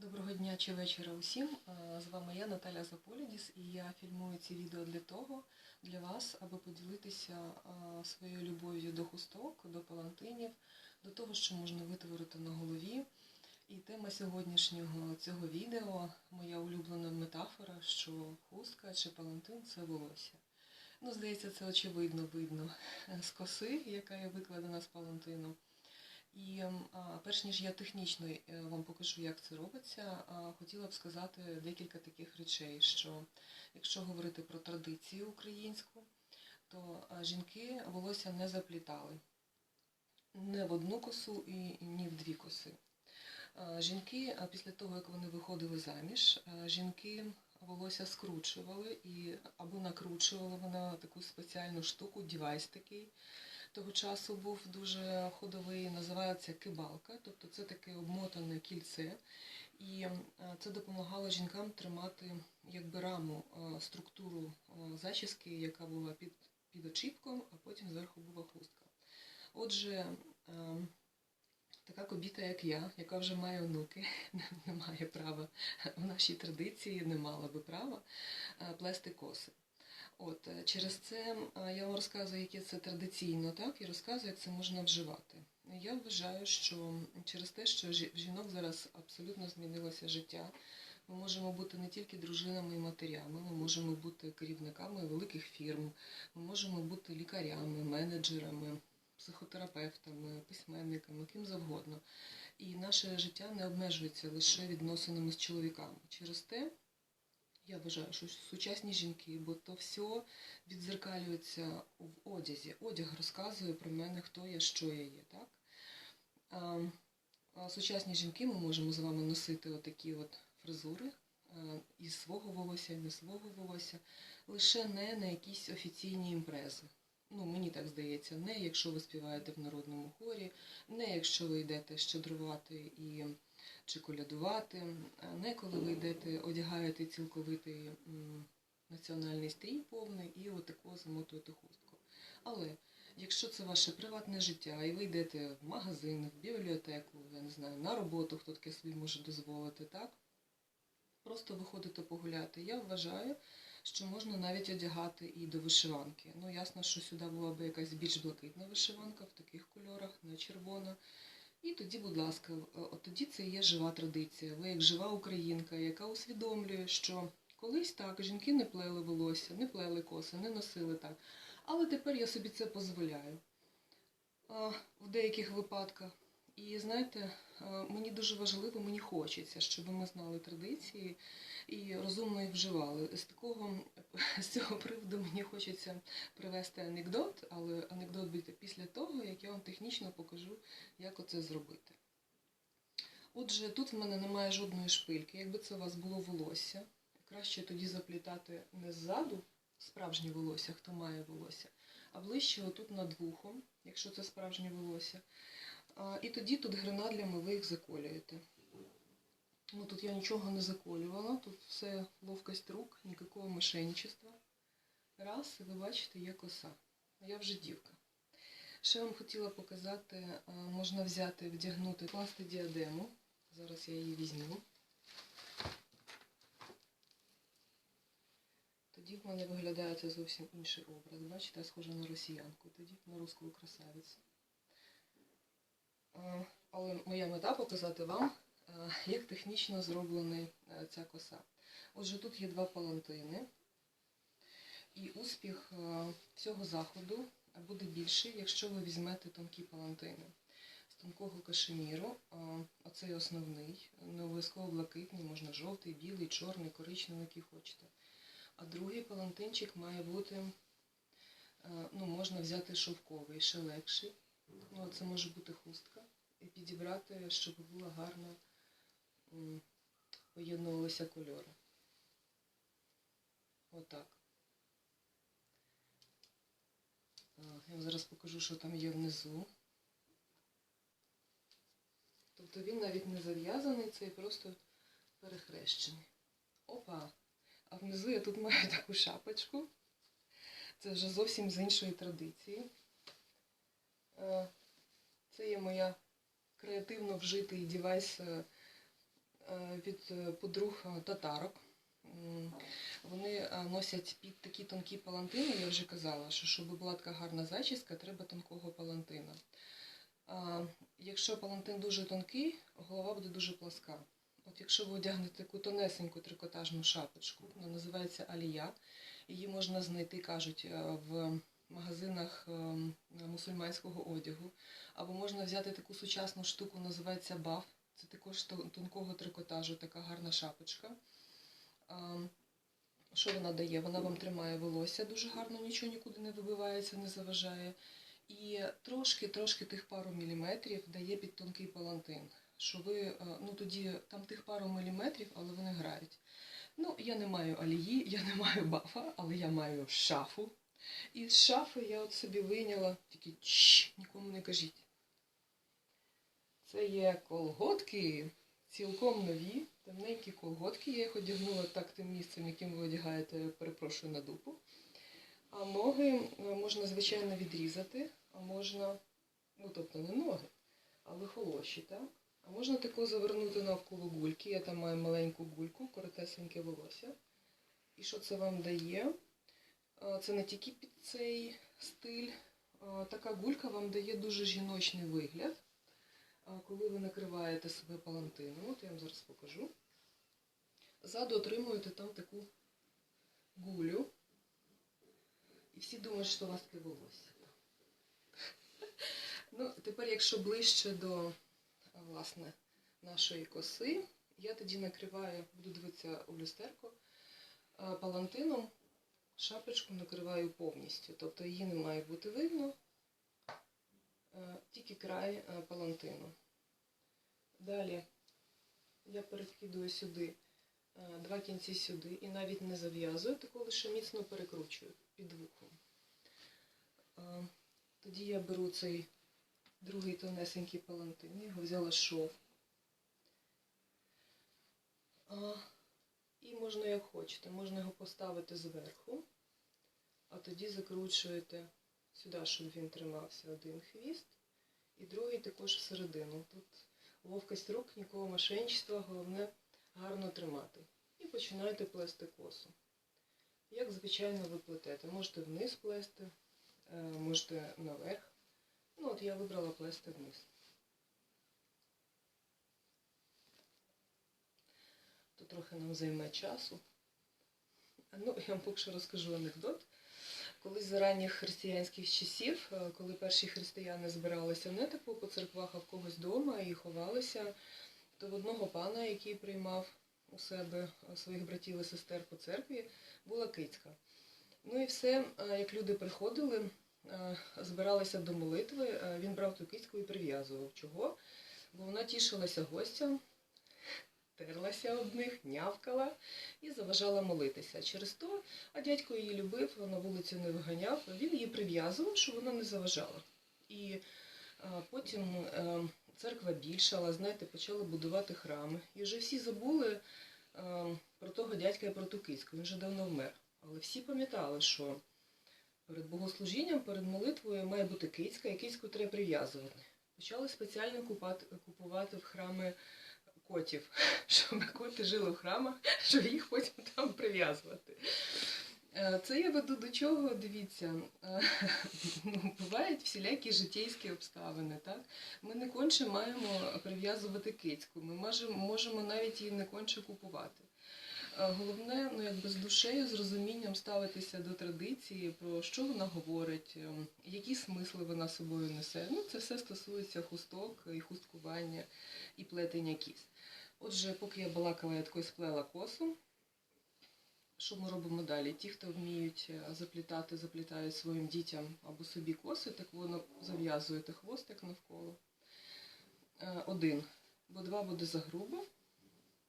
Доброго дня чи вечора усім. Е, З вами я, Наталя Заполідіс, і я фільмую ці відео для того, для вас, аби поділитися е, своєю любов'ю до хусток, до палантинів, до того, що можна витворити на голові. І тема сьогоднішнього цього відео моя улюблена метафора, що хустка чи палантин це волосся. Ну, здається, це очевидно видно з коси, яка є викладена з палантину. І перш ніж я технічно е, вам покажу, як це робиться, хотіла б сказати декілька таких речей, що якщо говорити про традицію українську, то жінки волосся не заплітали не в одну косу і ні в дві коси. Жінки, після того, як вони виходили заміж, жінки волосся скручували і або накручували вона таку спеціальну штуку, дівайс такий того часу був дуже ходовий, називається кибалка, тобто це таке обмотане кільце, і е, це допомагало жінкам тримати якби раму, е, структуру е, зачіски, яка була під, під очіпком, а потім зверху була хустка. Отже, така кобіта, як я, яка вже має онуки, не має права в нашій традиції, не мала би права плести коси. От е, через це я вам розказую, яке це традиційно, так і розказую, як це можна вживати. Я вважаю, що через те, що в жінок зараз абсолютно змінилося життя. Ми можемо бути не тільки дружинами і матерями, ми можемо бути керівниками великих фірм, ми можемо бути лікарями, менеджерами, психотерапевтами, письменниками, ким завгодно. І наше життя не обмежується лише відносинами з чоловіками. Через те я вважаю, що сучасні жінки, бо то все відзеркалюється в одязі. Одяг розказує про мене, хто я, що я є. Так? А, Сучасні жінки ми можемо з вами носити отакі от фризури із свого волосся, і не свого волосся, лише не на якісь офіційні імпрези. Ну, мені так здається, не якщо ви співаєте в народному хорі, не якщо ви йдете щедрувати і чи колядувати, не коли ви йдете, одягаєте цілковитий національний стрій повний і отако замотуєте хустку. Але якщо це ваше приватне життя, і ви йдете в магазин, в бібліотеку, я не знаю, на роботу, хто таке собі може дозволити, так? Просто виходите погуляти. Я вважаю, що можна навіть одягати і до вишиванки. Ну, ясно, що сюди була б якась більш блакитна вишиванка в таких кольорах, не червона. І тоді, будь ласка, от тоді це є жива традиція. Ви як жива українка, яка усвідомлює, що колись так жінки не плели волосся, не плели коси, не носили так. Але тепер я собі це дозволяю в деяких випадках. І знаєте, мені дуже важливо, мені хочеться, щоб ми знали традиції і розумно їх вживали. З такого з цього приводу мені хочеться привести анекдот, але анекдот буде після того, як я вам технічно покажу, як оце зробити. Отже, тут в мене немає жодної шпильки. Якби це у вас було волосся, краще тоді заплітати не ззаду справжнє волосся, хто має волосся, а ближче отут над вухом, якщо це справжнє волосся. І тоді тут гранадлями ви їх заколюєте. Ну, Тут я нічого не заколювала, тут все ловкость рук, ніякого мошенничества. Раз, і ви бачите, є коса. Я вже дівка. Ще вам хотіла показати, можна взяти, вдягнути, класти діадему. Зараз я її візьму. Тоді в мене виглядає це зовсім інший образ. Бачите, я схожа на росіянку, тоді на русську красавицю. Але моя мета показати вам, як технічно зроблена ця коса. Отже, тут є два палантини, і успіх цього заходу буде більший, якщо ви візьмете тонкі палантини. З тонкого кашеміру, оцей основний, не обов'язково блакитний, можна жовтий, білий, чорний, коричневий, який хочете. А другий палантинчик має бути, ну, можна взяти шовковий, ще легший. Ну, Це може бути хустка. Підібрати, щоб було гарно поєднувалися кольори. Отак. Я вам зараз покажу, що там є внизу. Тобто він навіть не зав'язаний, цей просто перехрещений. Опа! А внизу я тут маю таку шапочку. Це вже зовсім з іншої традиції. Це є моя креативно вжитий девайс від е, подруг е, татарок. Вони е, носять під такі тонкі палантини, я вже казала, що щоб була така гарна зачіска, треба тонкого палантина. Якщо палантин дуже тонкий, голова буде дуже пласка. От якщо ви одягнете таку тонесеньку трикотажну шапочку, вона називається алія, її можна знайти, кажуть, е, в магазинах ем, мусульманського одягу. Або можна взяти таку сучасну штуку, називається баф. Це також тонкого трикотажу, така гарна шапочка. Що вона дає? Вона вам тримає волосся дуже гарно, нічого нікуди не вибивається, не заважає. І трошки-трошки тих пару міліметрів дає під тонкий палантин. Що ви, е, ну тоді там тих пару міліметрів, але вони грають. Ну, я не маю алії, я не маю бафа, але я маю шафу. І з шафи я от собі вийняла, тільки чш, нікому не кажіть. Це є колготки, цілком нові, темненькі колготки. Я їх одягнула так тим місцем, яким ви одягаєте, перепрошую, на дупу. А ноги е, можна, звичайно, відрізати, а можна, ну тобто не ноги, але холоші, так? А можна тако завернути навколо гульки. Я там маю маленьку гульку, коротесеньке волосся. І що це вам дає? А, Це не тільки під цей стиль. Така гулька вам дає дуже жіночний вигляд, коли ви накриваєте себе палантином. От я вам зараз покажу. Ззаду отримуєте там таку гулю. І всі думають, що у вас таке волосся. Ну, тепер, якщо ближче до власне, нашої коси, я тоді накриваю, буду дивитися у люстерку, палантином шапочку накриваю повністю. Тобто її не має бути видно, е, тільки край е, палантину. Далі я перекидую сюди е, два кінці сюди і навіть не зав'язую, таку лише міцно перекручую під вухом. Тоді я беру цей другий тонесенький палантин, його взяла шов. І можна як хочете, можна його поставити зверху, а тоді закручуєте сюди, щоб він тримався один хвіст, і другий також всередину. Тут ловкость рук, нікого мошенничества, головне гарно тримати. І починаєте плести косу. Як звичайно ви плетете. Можете вниз плести, е, можете наверх. Ну, от я вибрала плести вниз. То трохи нам займе часу. Ну, я вам поки що розкажу анекдот. Колись за ранніх християнських часів, е, коли перші християни збиралися не типу по церквах, а в когось вдома і ховалися, то в одного пана, який приймав у себе е, своїх братів і сестер по церкві, була кицька. Ну і все, е, як люди приходили, збиралися до молитви, він брав ту кицьку і прив'язував. Чого? Бо вона тішилася гостям, терлася об них, нявкала і заважала молитися. Через то, а дядько її любив, на вулицю не виганяв, він її прив'язував, щоб вона не заважала. І е, потім е, церква більшала, знаєте, почали будувати храми. І вже всі забули е, про того дядька і про ту кицьку. Він вже давно вмер. Але всі пам'ятали, що перед богослужінням, перед молитвою має бути кицька, і кицьку треба прив'язувати. Почали спеціально купати, купувати в храми котів, щоб коти жили в храмах, щоб їх потім там прив'язувати. Е, Це я веду до чого, дивіться, е, бувають всілякі життєйські обставини. Так? Ми не конче маємо прив'язувати кицьку, ми можемо навіть її не конче купувати. Е, Головне, ну якби з душею, з розумінням ставитися до традиції, про що вона говорить, ем, які смисли вона собою несе. Ну, це все стосується хусток і хусткування і плетення кіс. Отже, поки я балакала, я такою сплела косу. Що ми робимо далі? Ті, хто вміють е, заплітати, заплітають своїм дітям або собі коси, так воно зав'язуєте хвостик навколо. Е, Один, бо два буде загрубо.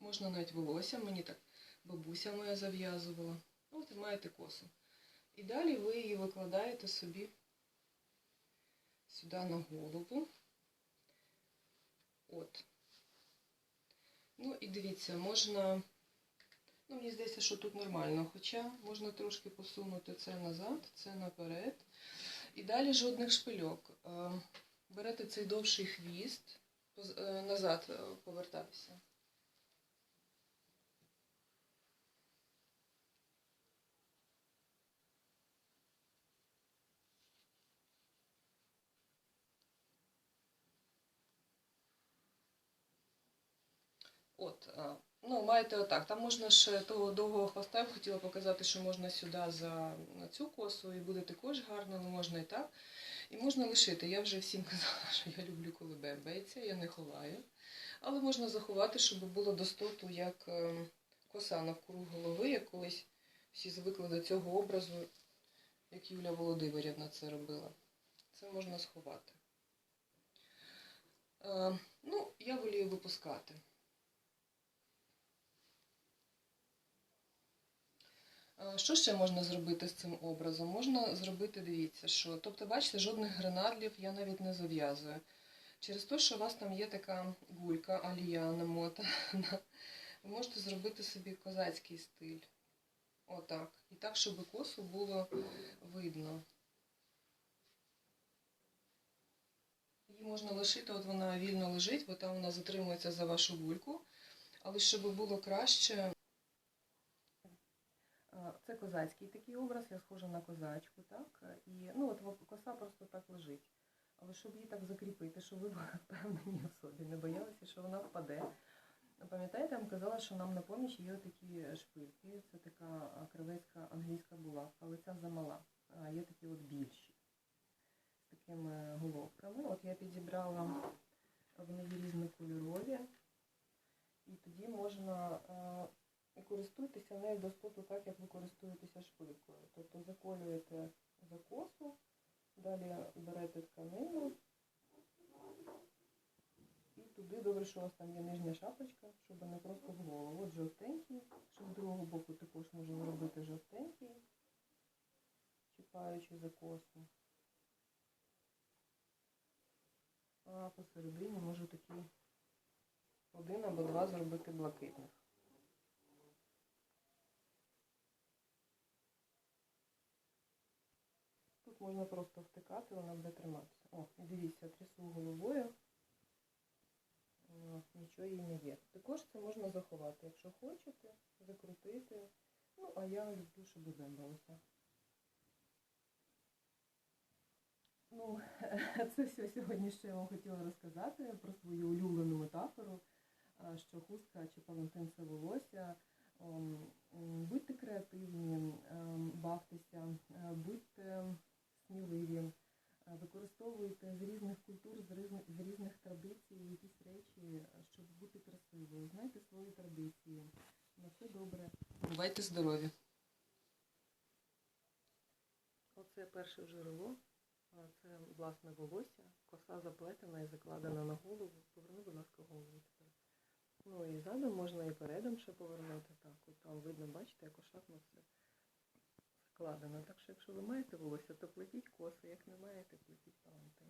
Можна навіть волосся, мені так бабуся моя зав'язувала. От і маєте косу. І далі ви її викладаєте собі сюди на голову. От. Ну і дивіться, можна. Ну, мені здається, що тут нормально, хоча можна трошки посунути це назад, це наперед. І далі жодних шпильок. Е, Берете цей довший хвіст, е, назад е, От, ну, маєте отак. Там можна ще того довгого хвоста, я б хотіла показати, що можна сюди за цю косу, і буде також гарно, але можна і так. І можна лишити. Я вже всім казала, що я люблю, коли бебається, я не ховаю. Але можна заховати, щоб було достоту, як е, коса навкруг голови, як колись всі звикли до цього образу, як Юля Володимирівна це робила. Це можна сховати. Е, ну, я волію випускати. Що ще можна зробити з цим образом? Можна зробити, дивіться, що. Тобто, бачите, жодних гренадлів я навіть не зав'язую. Через те, що у вас там є така гулька, алія намотана, ви можете зробити собі козацький стиль. Отак. І так, щоб косу було видно. Її можна лишити, от вона вільно лежить, бо там вона затримується за вашу гульку. Але щоб було краще. Це козацький такий образ, я схожа на козачку, так? І ну от коса просто так лежить. Але щоб її так закріпити, щоб ви були впевнені не боялися, що вона впаде. Пам'ятаєте, я вам казала, що нам на поміч є такі шпильки. Це така кривецька англійська булавка, але ця замала. Є такі от більші з такими головками. От я підібрала вони різнокольорові. І тоді можна е, і користуйтеся нею доступу так, як ви користуєтеся шпилькою. Тобто заколюєте за косу, далі берете тканину. І туди добре, що у вас там є нижня шапочка, щоб не просто в голову. От жовтенький, щоб з другого боку також можна зробити жовтенький, чіпаючи за косу. А посередині можу такий один або два зробити блакитних. Можна просто втикати, вона буде триматися. О, дивіться, трясу головою. Нічого їй не є. Також це можна заховати, якщо хочете, закрутити. Ну, а я люблю, щоб землилося. Ну, це все сьогодні, що я вам хотіла розказати про свою улюблену метафору, що хустка чи палантин це волосся. Ем, Будьте креативні, ем, бавтеся, е, будьте сміливі, е, використовуйте з різних культур, з різних, з різних традицій якісь речі, щоб бути красивою. Знайте свої традиції. На все добре. Бувайте здорові. Оце перше джерело. Це власне волосся, коса заплетена і закладена на голову. Поверни, будь ласка, голову тепер. Ну і задом можна і передом ще повернути. Так, от там видно, бачите, як ошатно все складено. Так що, якщо ви маєте волосся, то плетіть коси, як не маєте, плетіть паланки.